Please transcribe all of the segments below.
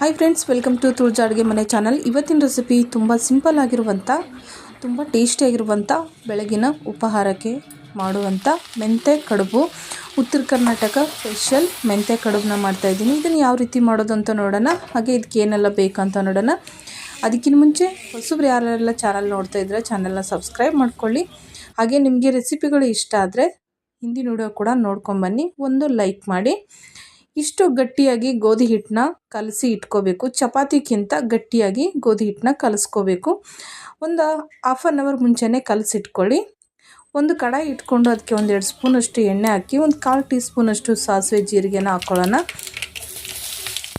Hi friends welcome to Tulja ಅಡುಗೆ ಮನೆ channel ಇವತ್ತಿನ ರೆಸಿಪಿ ತುಂಬ ಸಿಂಪಲ್ ಆಗಿರುವಂಥ ತುಂಬ ಟೇಸ್ಟಿಯಾಗಿರುವಂಥ ಬೆಳಗಿನ ಉಪಹಾರಕ್ಕೆ ಮಾಡುವಂಥ ಮೆಂತೆ ಕಡುಬು. ಉತ್ತರ ಕರ್ನಾಟಕ ಸ್ಪೆಷಲ್ ಮೆಂತೆ ಕಡುಬನ್ನ ಮಾಡ್ತಾಯಿದ್ದೀನಿ ಇದನ್ನು ಯಾವ ರೀತಿ ಮಾಡೋದು ಅಂತ ನೋಡೋಣ. ಹಾಗೆ ಇದಕ್ಕೆ ಏನೆಲ್ಲ ಬೇಕಂತ ನೋಡೋಣ. ಅದಕ್ಕಿಂತ ಮುಂಚೆ ಹೊಸಬ್ರು ಯಾರೆಲ್ಲ ಚಾನಲ್ ನೋಡ್ತಾ ಇದ್ದರೆ ಚಾನಲ್ನ ಸಬ್ಸ್ಕ್ರೈಬ್ ಮಾಡ್ಕೊಳ್ಳಿ. ಹಾಗೆ ನಿಮಗೆ ರೆಸಿಪಿಗಳು ಇಷ್ಟ ಆದರೆ ಹಿಂದಿನ ವಿಡಿಯೋ ಕೂಡ ನೋಡ್ಕೊಂಬನ್ನಿ ಒಂದು ಲೈಕ್ ಮಾಡಿ. ಇಷ್ಟು ಗಟ್ಟಿಯಾಗಿ ಗೋಧಿ ಹಿಟ್ಟನ್ನ ಕಲಸಿ ಇಟ್ಕೋಬೇಕು. ಚಪಾತಿಗಿಂತ ಗಟ್ಟಿಯಾಗಿ ಗೋಧಿ ಹಿಟ್ಟನ್ನ ಕಲಸ್ಕೋಬೇಕು. ಒಂದು ಹಾಫ್ ಆನ್ ಅವರ್ ಮುಂಚೆನೇ ಕಲಸಿಟ್ಕೊಳ್ಳಿ. ಒಂದು ಕಡಾಯಿ ಇಟ್ಕೊಂಡು ಅದಕ್ಕೆ ಒಂದೆರಡು ಸ್ಪೂನಷ್ಟು ಎಣ್ಣೆ ಹಾಕಿ, ಒಂದು ಕಾಲು ಟೀ ಸ್ಪೂನಷ್ಟು ಸಾಸಿವೆ ಜೀರಿಗೆನ ಹಾಕ್ಕೊಳ್ಳೋಣ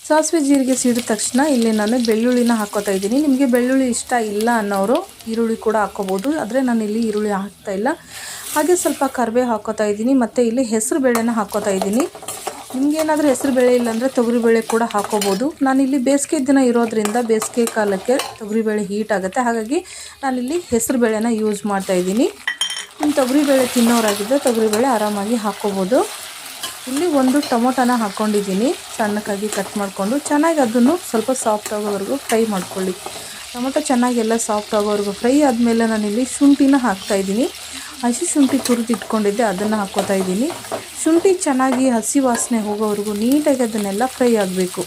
ಸಾಸಿವೆ ಜೀರಿಗೆ ಸಿಡಿದ ತಕ್ಷಣ ಇಲ್ಲಿ ನಾನು ಬೆಳ್ಳುಳ್ಳಿನ ಹಾಕೋತಾ ಇದ್ದೀನಿ. ನಿಮಗೆ ಬೆಳ್ಳುಳ್ಳಿ ಇಷ್ಟ ಇಲ್ಲ ಅನ್ನೋರು ಈರುಳ್ಳಿ ಕೂಡ ಹಾಕೋಬೋದು. ಆದರೆ ನಾನು ಇಲ್ಲಿ ಈರುಳ್ಳಿ ಹಾಕ್ತಾ ಇಲ್ಲ. ಹಾಗೆ ಸ್ವಲ್ಪ ಕರಿಬೇವು ಹಾಕೋತಾ ಇದ್ದೀನಿ. ಮತ್ತು ಇಲ್ಲಿ ಹೆಸರು ಬೇಳೆನ ಹಾಕೋತಾ ಇದ್ದೀನಿ. ನಿಮಗೇನಾದರೂ ಹೆಸರು ಬೇಳೆ ಇಲ್ಲಾಂದರೆ ತೊಗರಿಬೇಳೆ ಕೂಡ ಹಾಕೋಬೋದು. ನಾನಿಲ್ಲಿ ಬೇಸಿಗೆ ದಿನ ಇರೋದ್ರಿಂದ ಬೇಸಿಗೆ ಕಾಲಕ್ಕೆ ತೊಗರಿಬೇಳೆ ಹೀಟ್ ಆಗುತ್ತೆ. ಹಾಗಾಗಿ ನಾನಿಲ್ಲಿ ಹೆಸರು ಬೇಳೆನ ಯೂಸ್ ಮಾಡ್ತಾಯಿದ್ದೀನಿ ನಿಮ್ಮ ತೊಗರಿಬೇಳೆ ತಿನ್ನೋರಾಗಿದ್ದರೆ ತೊಗರಿಬೇಳೆ ಆರಾಮಾಗಿ ಹಾಕ್ಕೋಬೋದು ಇಲ್ಲಿ ಒಂದು ಟೊಮೊಟೊನ ಹಾಕ್ಕೊಂಡಿದ್ದೀನಿ ಸಣ್ಣಕ್ಕಾಗಿ ಕಟ್ ಮಾಡಿಕೊಂಡು ಚೆನ್ನಾಗಿ ಅದನ್ನು ಸ್ವಲ್ಪ ಸಾಫ್ಟ್ ಆಗೋವರೆಗೂ ಫ್ರೈ ಮಾಡ್ಕೊಳ್ಳಿ. ಟೊಮೊಟೊ ಚೆನ್ನಾಗೆಲ್ಲ ಸಾಫ್ಟ್ ಆಗೋವರೆಗೂ ಫ್ರೈ ಆದಮೇಲೆ ನಾನಿಲ್ಲಿ ಶುಂಠಿನ ಹಾಕ್ತಾಯಿದ್ದೀನಿ ಹಸಿ ಶುಂಠಿ ತುರಿದು ಇಟ್ಕೊಂಡಿದ್ದೆ, ಅದನ್ನು ಹಾಕ್ಕೋತಾ ಇದ್ದೀನಿ. ಶುಂಠಿ ಚೆನ್ನಾಗಿ ಹಸಿ ವಾಸನೆ ಹೋಗೋವರೆಗೂ ನೀಟಾಗಿ ಅದನ್ನೆಲ್ಲ ಫ್ರೈ ಆಗಬೇಕು.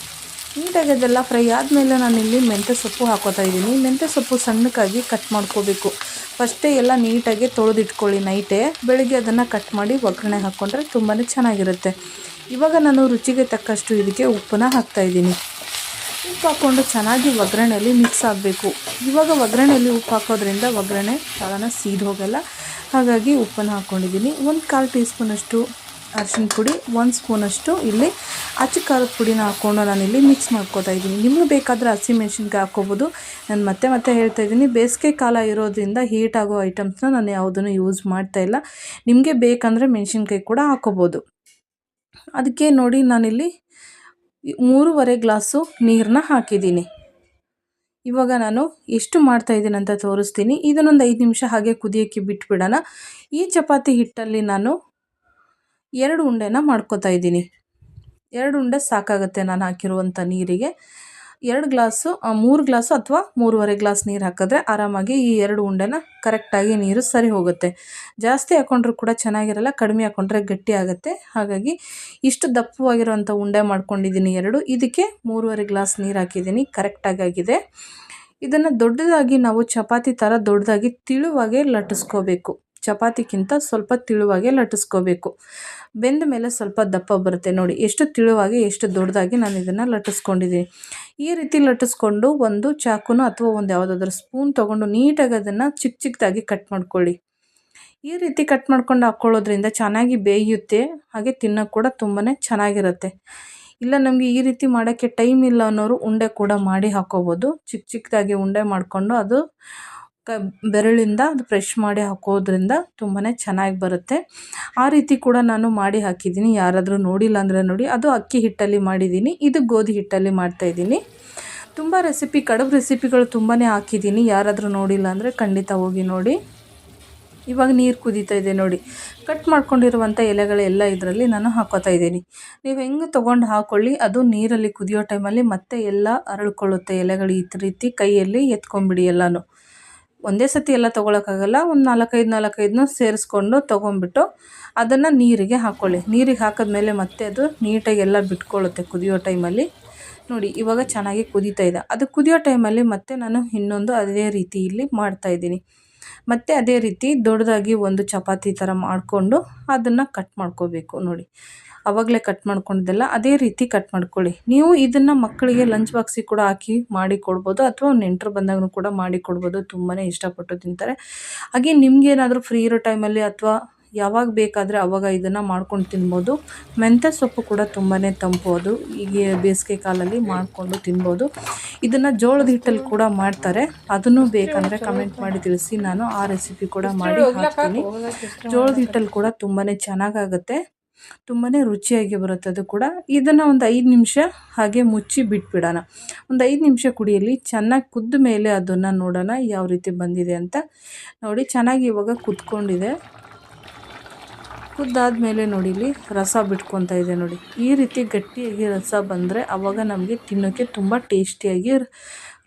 ನೀಟಾಗಿ ಅದೆಲ್ಲ ಫ್ರೈ ಆದಮೇಲೆ ನಾನಿಲ್ಲಿ ಮೆಂತ್ಯ ಸೊಪ್ಪು ಹಾಕೋತಾ ಇದ್ದೀನಿ. ಮೆಂತ್ಯ ಸೊಪ್ಪು ಸಣ್ಣಕ್ಕಾಗಿ ಕಟ್ ಮಾಡ್ಕೋಬೇಕು. ಫಸ್ಟೇ ಎಲ್ಲ ನೀಟಾಗಿ ತೊಳೆದಿಟ್ಕೊಳ್ಳಿ ನೈಟೇ. ಬೆಳಗ್ಗೆ ಅದನ್ನು ಕಟ್ ಮಾಡಿ ಒಗ್ಗರಣೆ ಹಾಕ್ಕೊಂಡ್ರೆ ತುಂಬಾ ಚೆನ್ನಾಗಿರುತ್ತೆ. ಇವಾಗ ನಾನು ರುಚಿಗೆ ತಕ್ಕಷ್ಟು ಇದಕ್ಕೆ ಉಪ್ಪನ್ನ ಹಾಕ್ತಾಯಿದ್ದೀನಿ ಉಪ್ಪು ಹಾಕ್ಕೊಂಡು ಚೆನ್ನಾಗಿ ಒಗ್ಗರಣೆಯಲ್ಲಿ ಮಿಕ್ಸ್ ಆಗಬೇಕು. ಇವಾಗ ಒಗ್ಗರಣೆಯಲ್ಲಿ ಉಪ್ಪು ಹಾಕೋದ್ರಿಂದ ಒಗ್ಗರಣೆ ಸಾಧನ ಸೀದ್ ಹೋಗಲ್ಲ ಹಾಗಾಗಿ ಉಪ್ಪನ್ನು ಹಾಕ್ಕೊಂಡಿದ್ದೀನಿ. ಒಂದು ಕಾಲು ಟೀ ಸ್ಪೂನಷ್ಟು ಅರಿಶಿನ ಪುಡಿ, ಒಂದು ಸ್ಪೂನಷ್ಟು ಇಲ್ಲಿ ಅಚ್ಚು ಖಾರದ ಪುಡಿನ ಹಾಕ್ಕೊಂಡು ನಾನಿಲ್ಲಿ ಮಿಕ್ಸ್ ಮಾಡ್ಕೋತಾ ಇದ್ದೀನಿ. ನಿಮಗೆ ಬೇಕಾದರೆ ಹಸಿಮೆಣ್ಸಿನ್ಕಾಯಿ ಹಾಕ್ಕೋಬೋದು. ನಾನು ಮತ್ತೆ ಮತ್ತೆ ಹೇಳ್ತಾ ಇದ್ದೀನಿ, ಬೇಸಿಗೆ ಕಾಲ ಇರೋದ್ರಿಂದ ಹೀಟ್ ಆಗೋ ಐಟಮ್ಸ್ನ ನಾನು ಯಾವುದನ್ನು ಯೂಸ್ ಮಾಡ್ತಾ ಇಲ್ಲ. ನಿಮಗೆ ಬೇಕಂದರೆ ಮೆಣಸಿನ್ಕಾಯಿ ಕೂಡ ಹಾಕ್ಕೋಬೋದು. ಅದಕ್ಕೆ ನೋಡಿ ನಾನಿಲ್ಲಿ ಮೂರುವರೆ ಗ್ಲಾಸು ನೀರನ್ನ ಹಾಕಿದ್ದೀನಿ. ಇವಾಗ ನಾನು ಎಷ್ಟು ಮಾಡ್ತಾಯಿದ್ದೀನಿ ಅಂತ ತೋರಿಸ್ತೀನಿ. ಇದನ್ನೊಂದು ಐದು ನಿಮಿಷ ಹಾಗೆ ಕುದಿಯೋಕ್ಕೆ ಬಿಟ್ಬಿಡೋಣ. ಈ ಚಪಾತಿ ಹಿಟ್ಟಲ್ಲಿ ನಾನು ಎರಡು ಉಂಡೆನ ಮಾಡ್ಕೋತಾ ಇದ್ದೀನಿ. ಎರಡು ಉಂಡೆ ಸಾಕಾಗುತ್ತೆ ನಾನು ಹಾಕಿರುವಂಥ ನೀರಿಗೆ. ಎರಡು ಗ್ಲಾಸು ಮೂರು ಗ್ಲಾಸು ಅಥವಾ ಮೂರುವರೆ ಗ್ಲಾಸ್ ನೀರು ಹಾಕಿದ್ರೆ ಆರಾಮಾಗಿ ಈ ಎರಡು ಉಂಡೆನ ಕರೆಕ್ಟಾಗಿ ನೀರು ಸರಿ ಹೋಗುತ್ತೆ. ಜಾಸ್ತಿ ಹಾಕ್ಕೊಂಡ್ರೂ ಕೂಡ ಚೆನ್ನಾಗಿರಲ್ಲ, ಕಡಿಮೆ ಹಾಕ್ಕೊಂಡ್ರೆ ಗಟ್ಟಿ ಆಗುತ್ತೆ. ಹಾಗಾಗಿ ಇಷ್ಟು ದಪ್ಪವಾಗಿರುವಂಥ ಉಂಡೆ ಮಾಡ್ಕೊಂಡಿದ್ದೀನಿ ಎರಡು. ಇದಕ್ಕೆ ಮೂರುವರೆ ಗ್ಲಾಸ್ ನೀರು ಹಾಕಿದ್ದೀನಿ, ಕರೆಕ್ಟಾಗಿ ಆಗಿದೆ. ಇದನ್ನು ದೊಡ್ಡದಾಗಿ ನಾವು ಚಪಾತಿ ಥರ ದೊಡ್ಡದಾಗಿ ತಿಳುವಾಗೆ ಲಟ್ಟಿಸ್ಕೋಬೇಕು. ಚಪಾತಿಗಿಂತ ಸ್ವಲ್ಪ ತಿಳುವಾಗೆ ಲಟ್ಟಿಸ್ಕೋಬೇಕು. ಬೆಂದ ಮೇಲೆ ಸ್ವಲ್ಪ ದಪ್ಪ ಬರುತ್ತೆ ನೋಡಿ. ಎಷ್ಟು ತಿಳುವಾಗಿ, ಎಷ್ಟು ದೊಡ್ಡದಾಗಿ ನಾನು ಇದನ್ನು ಲಟ್ಟಿಸ್ಕೊಂಡಿದ್ದೀನಿ. ಈ ರೀತಿ ಲಟ್ಟಿಸ್ಕೊಂಡು ಒಂದು ಚಾಕುನ ಅಥವಾ ಒಂದು ಯಾವುದಾದ್ರೂ ಸ್ಪೂನ್ ತೊಗೊಂಡು ನೀಟಾಗಿ ಅದನ್ನು ಚಿಕ್ಕ ಚಿಕ್ಕದಾಗಿ ಕಟ್ ಮಾಡ್ಕೊಳ್ಳಿ. ಈ ರೀತಿ ಕಟ್ ಮಾಡ್ಕೊಂಡು ಹಾಕ್ಕೊಳ್ಳೋದ್ರಿಂದ ಚೆನ್ನಾಗಿ ಬೇಯುತ್ತೆ. ಹಾಗೆ ತಿನ್ನೋಕೆ ಕೂಡ ತುಂಬಾ ಚೆನ್ನಾಗಿರುತ್ತೆ. ಇಲ್ಲ, ನಮಗೆ ಈ ರೀತಿ ಮಾಡೋಕ್ಕೆ ಟೈಮ್ ಇಲ್ಲ ಅನ್ನೋರು ಉಂಡೆ ಕೂಡ ಮಾಡಿ ಹಾಕೋಬೋದು. ಚಿಕ್ಕ ಚಿಕ್ಕದಾಗಿ ಉಂಡೆ ಮಾಡಿಕೊಂಡು ಅದು ಕ, ಬೆರಳಿಂದ ಅದು ಫ್ರೆಶ್ ಮಾಡಿ ಹಾಕೋದ್ರಿಂದ ತುಂಬಾ ಚೆನ್ನಾಗಿ ಬರುತ್ತೆ. ಆ ರೀತಿ ಕೂಡ ನಾನು ಮಾಡಿ ಹಾಕಿದ್ದೀನಿ. ಯಾರಾದರೂ ನೋಡಿಲ್ಲ ಅಂದರೆ ನೋಡಿ. ಅದು ಅಕ್ಕಿ ಹಿಟ್ಟಲ್ಲಿ ಮಾಡಿದ್ದೀನಿ. ಇದು ಗೋಧಿ ಹಿಟ್ಟಲ್ಲಿ ಮಾಡ್ತಾಯಿದ್ದೀನಿ ತುಂಬ ರೆಸಿಪಿ ಕಡುಬು ರೆಸಿಪಿಗಳು ತುಂಬಾ ಹಾಕಿದ್ದೀನಿ. ಯಾರಾದರೂ ನೋಡಿಲ್ಲ ಅಂದರೆ ಖಂಡಿತ ಹೋಗಿ ನೋಡಿ. ಇವಾಗ ನೀರು ಕುದೀತಾ ಇದೆ ನೋಡಿ. ಕಟ್ ಮಾಡ್ಕೊಂಡಿರುವಂಥ ಎಲೆಗಳೆಲ್ಲ ಇದರಲ್ಲಿ ನಾನು ಹಾಕೋತಾ ಇದ್ದೀನಿ. ನೀವು ಹೆಂಗೆ ತೊಗೊಂಡು ಹಾಕ್ಕೊಳ್ಳಿ ಅದು ನೀರಲ್ಲಿ ಕುದಿಯೋ ಟೈಮಲ್ಲಿ ಮತ್ತೆ ಎಲ್ಲ ಅರಳ್ಕೊಳ್ಳುತ್ತೆ ಎಲೆಗಳು ಈ ರೀತಿ ಕೈಯಲ್ಲಿ ಎತ್ಕೊಂಬಿಡಿ ಎಲ್ಲನೂ. ಒಂದೇ ಸತಿ ಎಲ್ಲ ತೊಗೊಳಕ್ಕಾಗಲ್ಲ, ಒಂದು ನಾಲ್ಕೈದು ನಾಲ್ಕೈದನ್ನ ಸೇರಿಸ್ಕೊಂಡು ತೊಗೊಂಬಿಟ್ಟು ಅದನ್ನು ನೀರಿಗೆ ಹಾಕ್ಕೊಳ್ಳಿ ನೀರಿಗೆ ಹಾಕಿದ್ಮೇಲೆ ಮತ್ತೆ ಅದು ನೀಟಾಗಿ ಎಲ್ಲ ಬಿಟ್ಕೊಳ್ಳುತ್ತೆ ಕುದಿಯೋ ಟೈಮಲ್ಲಿ. ನೋಡಿ, ಇವಾಗ ಚೆನ್ನಾಗಿ ಕುದೀತಾ ಇದೆ. ಅದು ಕುದಿಯೋ ಟೈಮಲ್ಲಿ ಮತ್ತೆ ನಾನು ಇನ್ನೊಂದು ಅದೇ ರೀತಿ ಇಲ್ಲಿ ಮಾಡ್ತಾಯಿದ್ದೀನಿ ಮತ್ತು ಅದೇ ರೀತಿ ದೊಡ್ಡದಾಗಿ ಒಂದು ಚಪಾತಿ ಥರ ಮಾಡಿಕೊಂಡು ಅದನ್ನು ಕಟ್ ಮಾಡ್ಕೋಬೇಕು ನೋಡಿ. ಆವಾಗಲೇ ಕಟ್ ಮಾಡ್ಕೊಂಡಿದ್ದೆಲ್ಲ ಅದೇ ರೀತಿ ಕಟ್ ಮಾಡ್ಕೊಳ್ಳಿ. ನೀವು ಇದನ್ನು ಮಕ್ಕಳಿಗೆ ಲಂಚ್ ಬಾಕ್ಸಿಗೆ ಕೂಡ ಹಾಕಿ ಮಾಡಿ ಕೊಡ್ಬೋದು ಅಥವಾ ನೆಂಟರು ಬಂದಾಗೂ ಕೂಡ ಮಾಡಿ ಕೊಡ್ಬೋದು. ತುಂಬಾ ಇಷ್ಟಪಟ್ಟು ತಿಂತಾರೆ. ಹಾಗೆ ನಿಮಗೇನಾದರೂ ಫ್ರೀ ಇರೋ ಟೈಮಲ್ಲಿ ಅಥವಾ ಯಾವಾಗ ಬೇಕಾದರೆ ಅವಾಗ ಇದನ್ನು ಮಾಡ್ಕೊಂಡು ತಿನ್ಬೋದು. ಮೆಂತ್ಯ ಸೊಪ್ಪು ಕೂಡ ತುಂಬಾ ತಂಪು ಅದು. ಈಗ ಬೇಸಿಗೆ ಕಾಲಲ್ಲಿ ಮಾಡಿಕೊಂಡು ತಿನ್ಬೋದು. ಇದನ್ನು ಜೋಳದ ಹಿಟ್ಟಲ್ಲಿ ಕೂಡ ಮಾಡ್ತಾರೆ. ಅದನ್ನು ಬೇಕಂದರೆ ಕಮೆಂಟ್ ಮಾಡಿ ತಿಳಿಸಿ. ನಾನು ಆ ರೆಸಿಪಿ ಕೂಡ ಮಾಡಿ ಹಾಕ್ತೀನಿ. ಜೋಳದ ಹಿಟ್ಟಲ್ಲಿ ಕೂಡ ತುಂಬಾ ಚೆನ್ನಾಗಾಗುತ್ತೆ. ತುಂಬಾ ರುಚಿಯಾಗಿ ಬರುತ್ತೆ ಅದು ಕೂಡ. ಇದನ್ನು ಒಂದು ಐದು ನಿಮಿಷ ಹಾಗೆ ಮುಚ್ಚಿ ಬಿಟ್ಬಿಡೋಣ. ಒಂದು ಐದು ನಿಮಿಷ ಕುಡಿಯಲಿ. ಚೆನ್ನಾಗಿ ಕುದ್ದ ಮೇಲೆ ಅದನ್ನು ನೋಡೋಣ. ಯಾವ ರೀತಿ ಬಂದಿದೆ ಅಂತ. ನೋಡಿ ಚೆನ್ನಾಗಿ ಇವಾಗ ಕುತ್ಕೊಂಡಿದೆ. ಕುದ್ದಾದ್ಮೇಲೆ ನೋಡಿ ಇಲ್ಲಿ ರಸ ಬಿಟ್ಕೊತಾ ಇದೆ ನೋಡಿ. ಈ ರೀತಿ ಗಟ್ಟಿಯಾಗಿ ರಸ ಬಂದರೆ ಅವಾಗ ನಮಗೆ ತಿನ್ನೋಕ್ಕೆ ತುಂಬ ಟೇಸ್ಟಿಯಾಗಿ,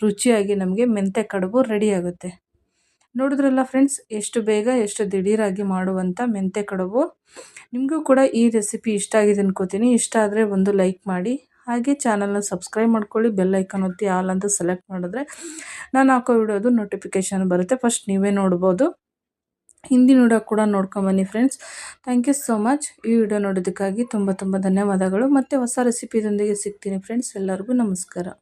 ರುಚಿಯಾಗಿ ನಮಗೆ ಮೆಂತೆ ಕಡುಬು ರೆಡಿ ಆಗುತ್ತೆ. ನೋಡಿದ್ರಲ್ಲ ಫ್ರೆಂಡ್ಸ್ ಎಷ್ಟು ಬೇಗ ಎಷ್ಟು ದಿಢೀರಾಗಿ ಮಾಡುವಂಥ ಮೆಂತೆ ಕಡುಬು. ನಿಮಗೂ ಕೂಡ ಈ ರೆಸಿಪಿ ಇಷ್ಟ ಆಗಿದೆ ಅನ್ಕೋತೀನಿ. ಇಷ್ಟ ಆದರೆ ಒಂದು ಲೈಕ್ ಮಾಡಿ. ಹಾಗೆ ಚಾನಲ್ನ ಸಬ್ಸ್ಕ್ರೈಬ್ ಮಾಡ್ಕೊಳ್ಳಿ. ಬೆಲ್ ಐಕನ್ ಒತ್ತಿ ಆಲ್ ಅಂತ ಸೆಲೆಕ್ಟ್ ಮಾಡಿದ್ರೆ ನಾನು ಹಾಕೋ ವಿಡಿಯೋದು ನೋಟಿಫಿಕೇಷನ್ ಬರುತ್ತೆ. ಫಸ್ಟ್ ನೀವೇ ನೋಡ್ಬೋದು. ಹಿಂದಿನ ವಿಡಿಯೋ ಕೂಡ ನೋಡ್ಕೊಂಬನ್ನಿ friends thank you so much ಈ ವಿಡಿಯೋ ನೋಡೋದಕ್ಕಾಗಿ ತುಂಬ ತುಂಬ ಧನ್ಯವಾದಗಳು. ಮತ್ತು ಹೊಸ ರೆಸಿಪಿದೊಂದಿಗೆ ಸಿಗ್ತೀನಿ ಫ್ರೆಂಡ್ಸ್ ಎಲ್ಲರಿಗೂ ನಮಸ್ಕಾರ.